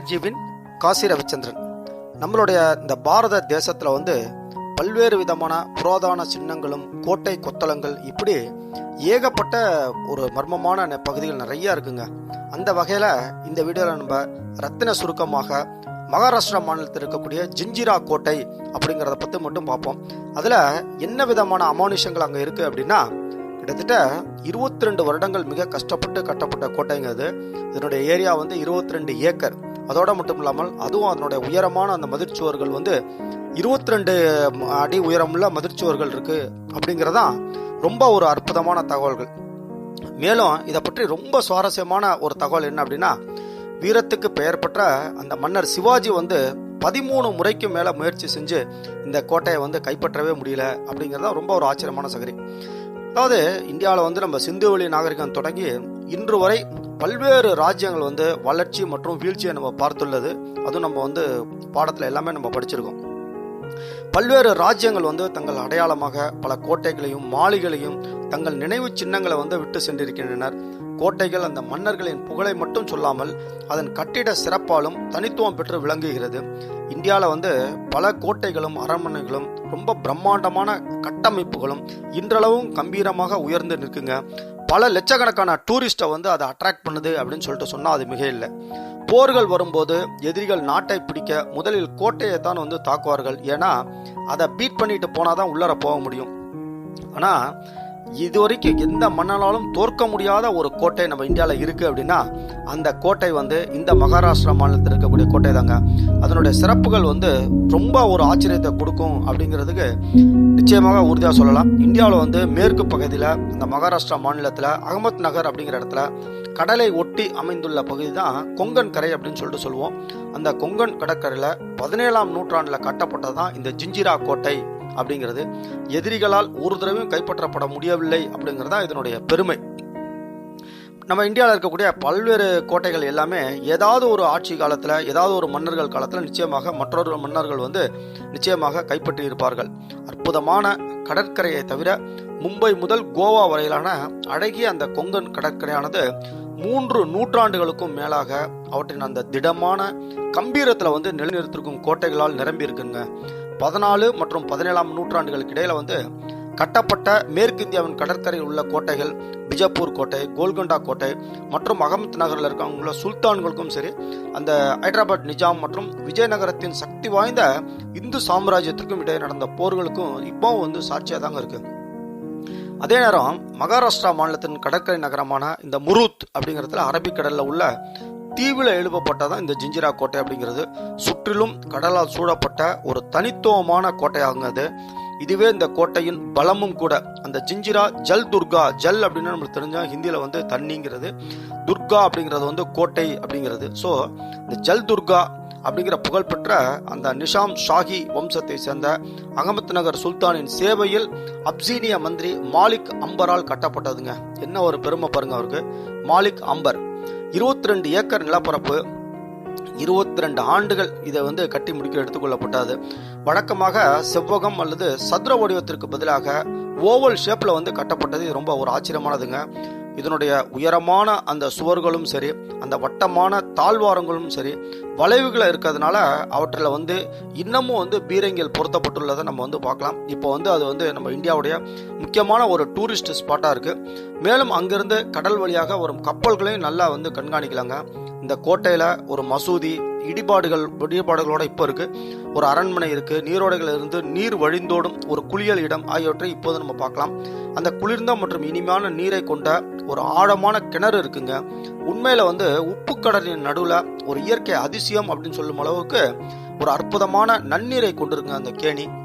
எனர்ஜிவின் காசி ரவிச்சந்திரன். நம்மளுடைய இந்த பாரத தேசத்தில் வந்து பல்வேறு விதமான புராதான சின்னங்களும் கோட்டை கொத்தளங்கள் இப்படி ஏகப்பட்ட ஒரு மர்மமான பகுதிகள் நிறையா இருக்குங்க. அந்த வகையில் இந்த வீடியோவில் நம்ம ரத்தின சுருக்கமாக மகாராஷ்டிரா மாநிலத்தில் இருக்கக்கூடிய ஜிஞ்சிரா கோட்டை அப்படிங்கிறத பற்றி மட்டும் பார்ப்போம். அதில் என்ன விதமான அமானுஷங்கள் அங்கே இருக்குது அப்படின்னா கிட்டத்தட்ட இருபத்தி ரெண்டு வருடங்கள் மிக கஷ்டப்பட்டு கட்டப்பட்ட கோட்டைங்கிறது இதனுடைய ஏரியா வந்து இருபத்தி ரெண்டு ஏக்கர். அதோட மட்டும் இல்லாமல் அதுவும் அதனுடைய உயரமான அந்த மதிர்ச்சுவர்கள் வந்து இருபத்தி ரெண்டு அடி உயரமுள்ள மதிர்ச்சுவர்கள் இருக்கு அப்படிங்கிறதான் ரொம்ப ஒரு அற்புதமான தகவல்கள். மேலும் இதை பற்றி ரொம்ப சுவாரஸ்யமான ஒரு தகவல் என்ன அப்படின்னா வீரத்துக்கு பெயர் பெற்ற அந்த மன்னர் சிவாஜி வந்து பதிமூணு முறைக்கு மேலே முயற்சி செஞ்சு இந்த கோட்டையை வந்து கைப்பற்றவே முடியல அப்படிங்கிறது ரொம்ப ஒரு ஆச்சரியமான சகரி அதாவது இந்தியாவில் வந்து நம்ம சிந்து வழி நாகரிகம் தொடங்கி இன்று வரை பல்வேறு ராஜ்யங்கள் வந்து வளர்ச்சி மற்றும் வீழ்ச்சியை நம்ம பார்த்துள்ளது. அதுவும் நம்ம வந்து பாடத்தில் எல்லாமே நம்ம படிச்சிருக்கோம். பல்வேறு ராஜ்யங்கள் வந்து தங்கள் அடையாளமாக பல கோட்டைகளையும் மாளிகளையும் தங்கள் நினைவு சின்னங்களை வந்து விட்டு சென்றிருக்கின்றனர். கோட்டைகள் அந்த மன்னர்களின் புகழை மட்டும் சொல்லாமல் அதன் கட்டிட சிறப்பாலும் தனித்துவம் பெற்று விளங்குகிறது. இந்தியாவில் வந்து பல கோட்டைகளும் அரண்மனைகளும் ரொம்ப பிரம்மாண்டமான கட்டமைப்புகளும் இன்றளவும் கம்பீரமாக உயர்ந்து நிற்குங்க. பல லட்சக்கணக்கான டூரிஸ்ட்டை வந்து அதை அட்ராக்ட் பண்ணுது அப்படின்னு சொல்லிட்டு சொன்னால் அது மிக இல்லை போர்கள் வரும்போது எதிரிகள் நாட்டை பிடிக்க முதலில் கோட்டையை தான் வந்து தாக்குவார்கள். ஏன்னா அதை பீட் பண்ணிட்டு போனால் தான் உள்ளர போக முடியும். ஆனால் இதுவரைக்கும் எந்த மன்னனாலும் தோற்க முடியாத ஒரு கோட்டை நம்ம இந்தியாவில் இருக்குது அப்படின்னா அந்த கோட்டை வந்து இந்த மகாராஷ்டிரா மாநிலத்தில் இருக்கக்கூடிய கோட்டை தாங்க. அதனுடைய சிறப்புகள் வந்து ரொம்ப ஒரு ஆச்சரியத்தை கொடுக்கும் அப்படிங்கிறதுக்கு நிச்சயமாக உறுதியாக சொல்லலாம். இந்தியாவில் வந்து மேற்கு பகுதியில் இந்த மகாராஷ்டிரா மாநிலத்தில் அகமத் நகர் அப்படிங்கிற இடத்துல கடலை ஒட்டி அமைந்துள்ள பகுதி தான் கொங்கன் கரை அப்படின்னு சொல்லிட்டு சொல்லுவோம். அந்த கொங்கன் கடற்கரையில் பதினேழாம் நூற்றாண்டில் கட்டப்பட்டது தான் இந்த ஜிஞ்சிரா கோட்டை அப்படிங்கிறது எதிரிகளால் ஒரு தடவையும் கைப்பற்றப்பட முடியவில்லை அப்படிங்கிறது தான் இதனுடைய பெருமை. நம்ம இந்தியாவில் இருக்கக்கூடிய பல்வேறு கோட்டைகள் எல்லாமே ஏதாவது ஒரு ஆட்சி காலத்தில் ஏதாவது ஒரு மன்னர்கள் காலத்தில் நிச்சயமாக மற்றொரு மன்னர்கள் வந்து நிச்சயமாக கைப்பற்றி இருப்பார்கள். அற்புதமான கடற்கரையை தவிர மும்பை முதல் கோவா வரையிலான அழகிய அந்த கொங்கன் கடற்கரையானது மூன்று நூற்றாண்டுகளுக்கும் மேலாக அவற்றின் அந்த திடமான கம்பீரத்தில் வந்து நிலைநிறுத்திருக்கும் கோட்டைகளால் நிரம்பி இருக்குங்க பதினாலு மற்றும் பதினேழாம் நூற்றாண்டுகளுக்கு இடையில வந்து கட்டப்பட்ட மேற்கு இந்தியாவின் கடற்கரையில் உள்ள கோட்டைகள் பிஜப்பூர் கோட்டை கோல்கொண்டா கோட்டை மற்றும் அகமத் நகரில் இருக்கவங்கள சுல்தான்களுக்கும் சரி அந்த ஹைதராபாத் நிஜாம் மற்றும் விஜயநகரத்தின் சக்தி வாய்ந்த இந்து சாம்ராஜ்யத்திற்கும் இடையே நடந்த போர்களுக்கும் இப்போ வந்து சாட்சியாக தாங்க இருக்கு. அதே நேரம் மகாராஷ்டிரா மாநிலத்தின் கடற்கரை நகரமான இந்த முருத் அப்படிங்கிறதுல அரபிக்கடலில் உள்ள தீவில் எழுப்பப்பட்டதான் இந்த ஜிஞ்சிரா கோட்டை அப்படிங்கிறது. சுற்றிலும் கடலால் சூழப்பட்ட ஒரு தனித்துவமான கோட்டையாகுங்க அது. இதுவே இந்த கோட்டையின் பலமும் கூட. அந்த ஜிஞ்சிரா ஜல் துர்கா ஜல் அப்படின்னு நம்மளுக்கு தெரிஞ்சா ஹிந்தியில் வந்து தண்ணிங்கிறது. துர்கா அப்படிங்கிறது வந்து கோட்டை அப்படிங்கிறது. ஸோ இந்த ஜல் துர்கா அப்படிங்கிற புகழ்பெற்ற அந்த நிஷாம் ஷாஹி வம்சத்தை சேர்ந்த அகமத் நகர் சுல்தானின் சேவையில் அப்சீனிய மந்திரி மாலிக் அம்பரால் கட்டப்பட்டதுங்க. என்ன ஒரு பெருமை பாருங்க அவருக்கு. மாலிக் அம்பர். இருபத்தி ரெண்டு ஏக்கர் நிலப்பரப்பு இருபத்தி ரெண்டு ஆண்டுகள் இதை வந்து கட்டி முடிக்க எடுத்துக்கொள்ளப்பட்டது வழக்கமாக செவ்வகம் அல்லது சதுர வடிவத்திற்கு பதிலாக ஓவல் ஷேப்பில் வந்து கட்டப்பட்டது. ரொம்ப ஒரு ஆச்சரியமானதுங்க. இதனுடைய உயரமான அந்த சுவர்களும் சரி அந்த வட்டமான தாழ்வாரங்களும் சரி வளைவுகளை இருக்கிறதுனால அவற்றில் வந்து இன்னமும் வந்து பீரங்கிகள் பொருத்தப்பட்டுள்ளதை நம்ம வந்து பார்க்கலாம். இப்போ வந்து அது வந்து நம்ம இந்தியாவுடைய முக்கியமான ஒரு டூரிஸ்ட் ஸ்பாட்டாக இருக்குது மேலும் அங்கிருந்து கடல் வழியாக வரும் கப்பல்களையும் நல்லா வந்து கண்காணிக்கலாங்க. இந்த கோட்டையில் ஒரு மசூதி இடிபாடுகள் இடிபாடுகளோட இப்போ இருக்கு. ஒரு அரண்மனை இருக்கு. நீரோடைகள் இருந்து நீர் வழிந்தோடும் ஒரு குளியல் இடம் ஆகியவற்றை இப்போது நம்ம பார்க்கலாம். அந்த குளிர்ந்த மற்றும் இனிமையான நீரை கொண்ட ஒரு ஆழமான கிணறு இருக்குங்க. உண்மையில வந்து உப்பு கடலின் நடுவில் ஒரு இயற்கை அதிசயம் அப்படின்னு சொல்லும் அளவுக்கு ஒரு அற்புதமான நன்னீரை கொண்டிருக்குங்க அந்த கேணி.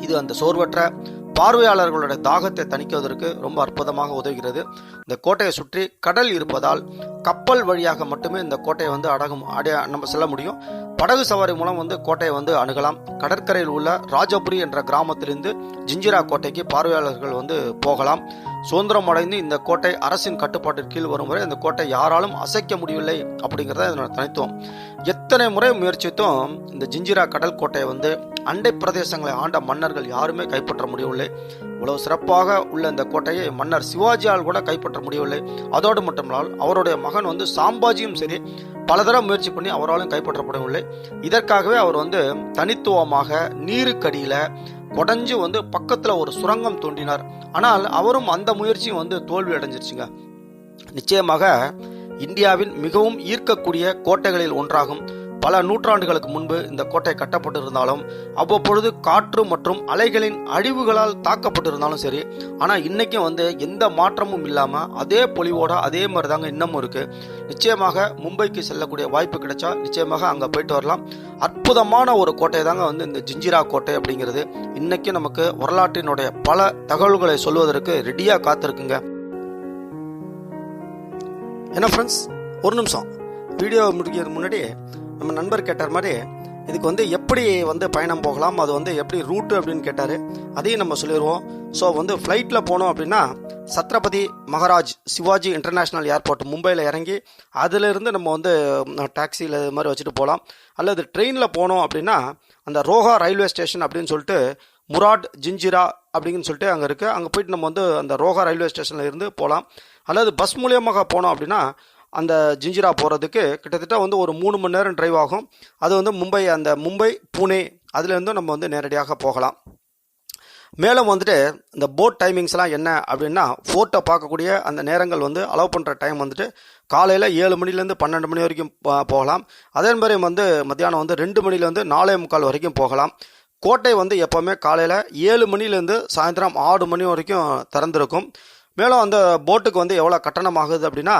இது அந்த சோர்வற்ற பார்வையாளர்களுடைய தாகத்தை தணிக்குவதற்கு ரொம்ப அற்புதமாக உதவுகிறது. இந்த கோட்டையை சுற்றி கடல் இருப்பதால் கப்பல் வழியாக மட்டுமே இந்த கோட்டையை வந்து அடகும் அடைய நம்ம செல்ல முடியும். படகு சவாரி மூலம் வந்து கோட்டையை வந்து அணுகலாம். கடற்கரையில் உள்ள ராஜபுரி என்ற கிராமத்திலிருந்து ஜிஞ்சிரா கோட்டைக்கு பார்வையாளர்கள் வந்து போகலாம். சுதந்திரம் அடைந்து இந்த கோட்டை அரசின் கட்டுப்பாட்டின் கீழ் வரும் வரை இந்த கோட்டை யாராலும் அசைக்க முடியவில்லை அப்படிங்கிறத இதனோட தனித்துவம். எத்தனை முறை முயற்சித்தும் இந்த ஜிஞ்சிரா கடல் கோட்டையை வந்து அண்டை பிரதேசங்களை ஆண்ட மன்னர்கள் யாருமே கைப்பற்ற முடியவில்லை. இவ்வளவு சிறப்பாக உள்ள இந்த கோட்டையை மன்னர் சிவாஜியால் கூட கைப்பற்ற முடியவில்லை. அதோடு மட்டுமல்லால் அவருடைய மகன் வந்து சாம்பாஜியும் சரி பலதரம் முயற்சி பண்ணி அவராலும் கைப்பற்றப்படவில்லை. இதற்காகவே அவர் வந்து தனித்துவமாக நீருக்கடியில் உடஞ்சு வந்து பக்கத்துல ஒரு சுரங்கம் தோண்டினார் ஆனால் அவரும் அந்த முயற்சியும் வந்து தோல்வி அடைஞ்சிருச்சுங்க. நிச்சயமாக இந்தியாவின் மிகவும் ஈர்க்கக்கூடிய கோட்டைகளில் ஒன்றாகும். பல நூற்றாண்டுகளுக்கு முன்பு இந்த கோட்டை கட்டப்பட்டிருந்தாலும் அவ்வப்பொழுது காற்று மற்றும் அலைகளின் அழிவுகளால் தாக்கப்பட்டிருந்தாலும் சரி ஆனால் இன்னைக்கும் வந்து எந்த மாற்றமும் இல்லாமல் அதே பொலிவோட அதே மாதிரி தாங்க இன்னமும் இருக்கு. நிச்சயமாக மும்பைக்கு செல்லக்கூடிய வாய்ப்பு கிடைச்சா நிச்சயமாக அங்கே போயிட்டு வரலாம். அற்புதமான ஒரு கோட்டை தாங்க வந்து இந்த ஜிஞ்சிரா கோட்டை அப்படிங்கிறது. இன்னைக்கு நமக்கு வரலாற்றினுடைய பல தகவல்களை சொல்வதற்கு ரெடியாக காத்திருக்குங்க. என்ன ஃப்ரெண்ட்ஸ் ஒரு நிமிஷம். வீடியோ முடிக்கிறது முன்னாடி நம்ம நண்பர் கேட்டார் மாதிரி இதுக்கு வந்து எப்படி வந்து பயணம் போகலாம் அது வந்து எப்படி ரூட்டு அப்படின்னு கேட்டார். அதையும் நம்ம சொல்லிடுவோம் ஸோ வந்து ஃப்ளைட்டில் போனோம் அப்படின்னா சத்ரபதி மகாராஜ் சிவாஜி இன்டர்நேஷ்னல் ஏர்போர்ட் மும்பையில் இறங்கி அதிலிருந்து நம்ம வந்து டாக்ஸியில் இது மாதிரி வச்சுட்டு போகலாம். அல்லது ட்ரெயினில் போனோம் அப்படின்னா அந்த ரோஹா ரயில்வே ஸ்டேஷன் அப்படின்னு சொல்லிட்டு முராட் ஜிஞ்சிரா அப்படின்னு சொல்லிட்டு அங்கே இருக்குது அங்கே போயிட்டு நம்ம வந்து அந்த ரோஹா ரயில்வே ஸ்டேஷனில் இருந்து போகலாம். அல்லது பஸ் மூலியமாக போனோம் அப்படின்னா அந்த ஜிஞ்சிரா போகிறதுக்கு கிட்டத்தட்ட வந்து ஒரு மூணு மணி நேரம் டிரைவ் ஆகும். அது வந்து மும்பை அந்த மும்பை புனே அதுலேருந்தும் நம்ம வந்து நேரடியாக போகலாம். மேலும் வந்துட்டு இந்த போட் டைமிங்ஸ்லாம் என்ன அப்படின்னா ஃபோர்ட்டை பார்க்கக்கூடிய அந்த நேரங்கள் வந்து அலோவ் பண்ணுற டைம் வந்துட்டு காலையில் ஏழு மணிலேருந்து பன்னெண்டு மணி வரைக்கும் போகலாம். அதே மாதிரி வந்து மத்தியானம் வந்து ரெண்டு மணிலேருந்து நாலே முக்கால் வரைக்கும் போகலாம். கோட்டை வந்து எப்போவுமே காலையில் ஏழு மணிலேருந்து சாயந்தரம் ஆறு மணி வரைக்கும் திறந்திருக்கும். மேலும் அந்த போட்டுக்கு வந்து எவ்வளோ கட்டணம் ஆகுது அப்படின்னா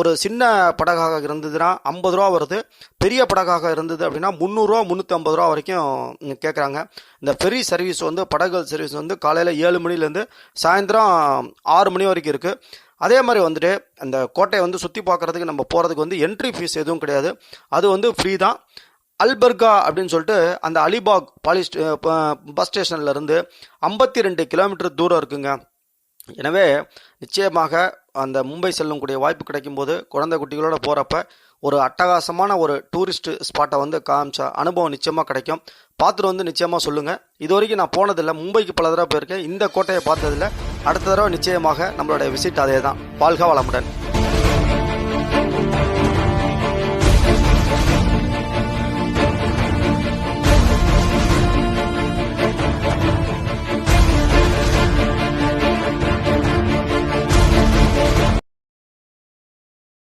ஒரு சின்ன படகாக இருந்ததுன்னா ஐம்பது ரூபா வருது. பெரிய படகாக இருந்தது அப்படின்னா முந்நூறுரூவா முந்நூற்றி ஐம்பது ரூபா வரைக்கும் கேட்குறாங்க இந்த ஃபெரி சர்வீஸ் வந்து படகுகள் சர்வீஸ் வந்து காலையில் ஏழு மணிலேருந்து சாயந்தரம் ஆறு மணி வரைக்கும் இருக்குது அதே மாதிரி வந்துட்டு அந்த கோட்டையை வந்து சுற்றி பார்க்குறதுக்கு நம்ம போகிறதுக்கு வந்து என்ட்ரி ஃபீஸ் எதுவும் கிடையாது. அது வந்து ஃப்ரீ தான். அல்பர்கா அப்படின்னு சொல்லிட்டு அந்த அலிபாக் பாலிஸ் பஸ் ஸ்டேஷன்லேருந்து ஐம்பத்தி ரெண்டு கிலோமீட்டர் தூரம் இருக்குங்க. எனவே நிச்சயமாக அந்த மும்பை செல்லக்கூடிய வாய்ப்பு கிடைக்கும் போது குழந்தை குட்டிகளோட போகிறப்ப ஒரு அட்டகாசமான ஒரு டூரிஸ்ட் ஸ்பாட்டை வந்து காமிச்ச அனுபவம் நிச்சயமாக கிடைக்கும். பார்த்துட்டு வந்து நிச்சயமாக சொல்லுங்கள் இது வரைக்கும் நான் போனதில்லை. மும்பைக்கு பல தடவை போயிருக்கேன். இந்த கோட்டையை பார்த்ததில்ல. அடுத்த தடவை நிச்சயமாக நம்மளுடைய விசிட் அதே தான் வாழ்க வளமுடன்.